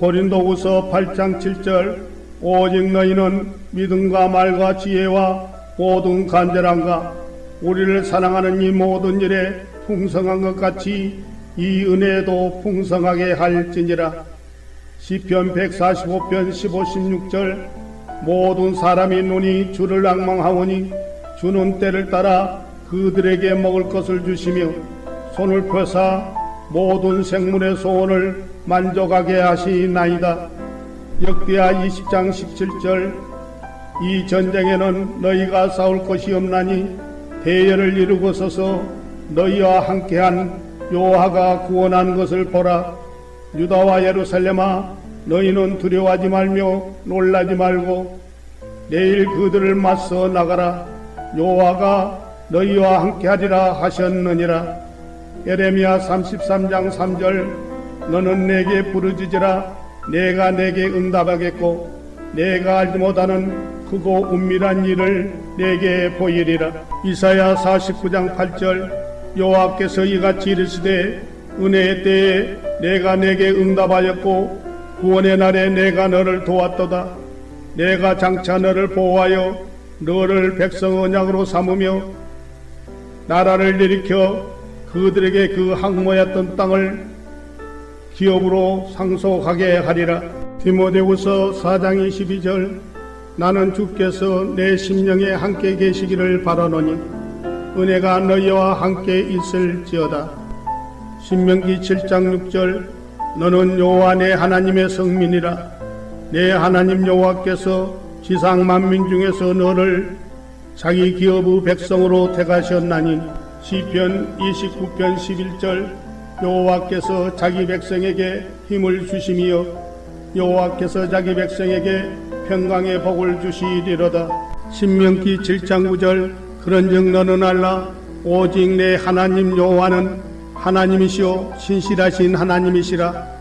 고린도후서 8장 7절 오직 너희는 믿음과 말과 지혜와 모든 간절함과 우리를 사랑하는 이 모든 일에 풍성한 것 같이 이 은혜도 풍성하게 할지니라. 시편 145편 15, 16절 모든 사람이 눈이 주를 악망하오니 주는 때를 따라 그들에게 먹을 것을 주시며 손을 펴사 모든 생물의 소원을 만족하게 하시나이다. 역대하 20장 17절 이 전쟁에는 너희가 싸울 것이 없나니 대열을 이루고 서서 너희와 함께한 요하가 구원한 것을 보라. 유다와 예루살렘아 너희는 두려워하지 말며 놀라지 말고 내일 그들을 맞서 나가라. 여호와가 너희와 함께하리라 하셨느니라 예레미야 33장 3절 너는 내게 부르짖으라. 내가 내게 응답하겠고 내가 알지 못하는 크고 은밀한 일을 내게 보이리라. 이사야 49장 8절 여호와께서 이같이 이르시되 은혜의 때에 내가 내게 응답하였고 구원의 날에 내가 너를 도왔도다. 내가 장차 너를 보호하여 너를 백성 언약으로 삼으며 나라를 일으켜 그들에게 그 항모였던 땅을 기업으로 상속하게 하리라. 디모데후서 4장 22절 나는 주께서 내 심령에 함께 계시기를 바라노니 은혜가 너희와 함께 있을지어다. 신명기 7장 6절 너는 여호와 내 하나님의 성민이라 내 하나님 여호와께서 지상 만민 중에서 너를 자기 기업의 백성으로 택하셨나니 시편 29편 11절 여호와께서 자기 백성에게 힘을 주심이여 여호와께서 자기 백성에게 평강의 복을 주시리로다. 신명기 7장 9절 그런즉 너는 알라 오직 내 하나님 여호와는 하나님이시오 신실하신 하나님이시라.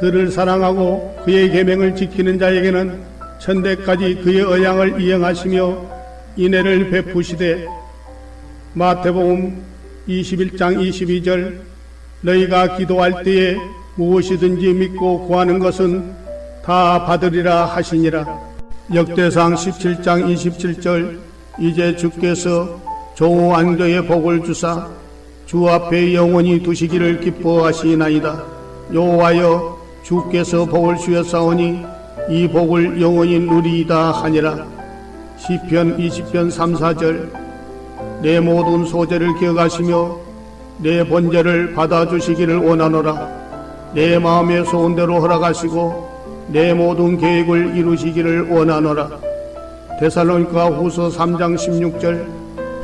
그를 사랑하고 그의 계명을 지키는 자에게는 천대까지 그의 의향을 이행하시며 인애를 베푸시되 마태복음 21장 22절 너희가 기도할 때에 무엇이든지 믿고 구하는 것은 다 받으리라 하시니라. 역대상 17장 27절 이제 주께서 조왕조의 복을 주사 주 앞에 영원히 두시기를 기뻐하시나이다. 여호와여 주께서 복을 주였사오니 이 복을 영원히 누리이다 하니라. 시편 20편 3, 4절 내 모든 소재를 기억하시며 내 번제를 받아주시기를 원하노라. 내 마음의 소원대로 허락하시고 내 모든 계획을 이루시기를 원하노라. 데살로니가 후서 3장 16절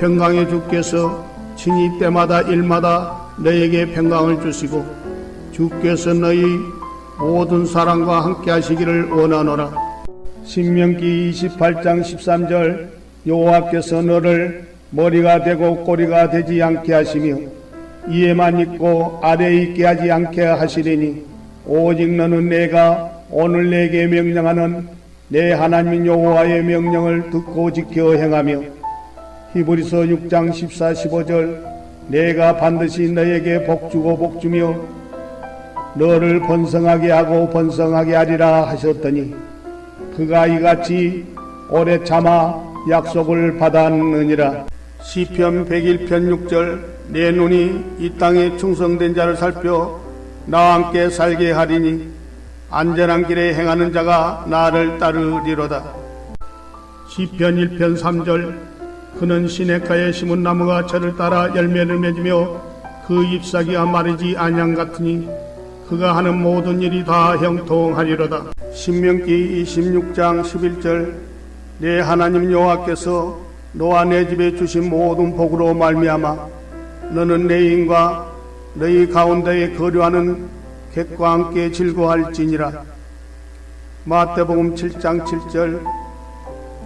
평강의 주께서 친히 때마다 일마다 너에게 평강을 주시고 주께서 너희 모든 사랑과 함께 하시기를 원하노라. 신명기 28장 13절 여호와께서 너를 머리가 되고 꼬리가 되지 않게 하시며 이에만 있고 아래에 있게 하지 않게 하시리니 오직 너는 내가 오늘 내게 명령하는 내 하나님 여호와의 명령을 듣고 지켜 행하며 히브리서 6장 14, 15절 내가 반드시 너에게 복주고 복주며 너를 번성하게 하고 번성하게 하리라 하셨더니 그가 이같이 오래 참아 약속을 받았느니라 시편 101편 6절 내 눈이 이 땅에 충성된 자를 살펴 나와 함께 살게 하리니 안전한 길에 행하는 자가 나를 따르리로다 시편 1편 3절 그는 시냇가에 심은 나무가 저를 따라 열매를 맺으며 그 잎사귀가 마르지 아니한 같으니 그가 하는 모든 일이 다 형통하리로다. 신명기 26장 11절 내 하나님 여호와께서 너와 내 집에 주신 모든 복으로 말미암아 너는 내 인과 너희 가운데에 거류하는 객과 함께 즐거워할지니라. 마태복음 7장 7절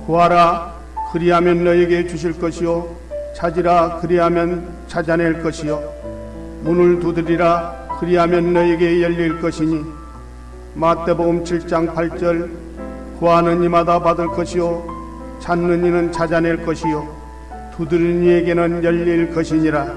구하라 그리하면 너에게 주실 것이요 찾으라 그리하면 찾아낼 것이요 문을 두드리라 그리하면 너에게 열릴 것이니 마태복음 7장 8절 구하는 이마다 받을 것이요 찾는 이는 찾아낼 것이요. 두드리는 이에게는 열릴 것이니라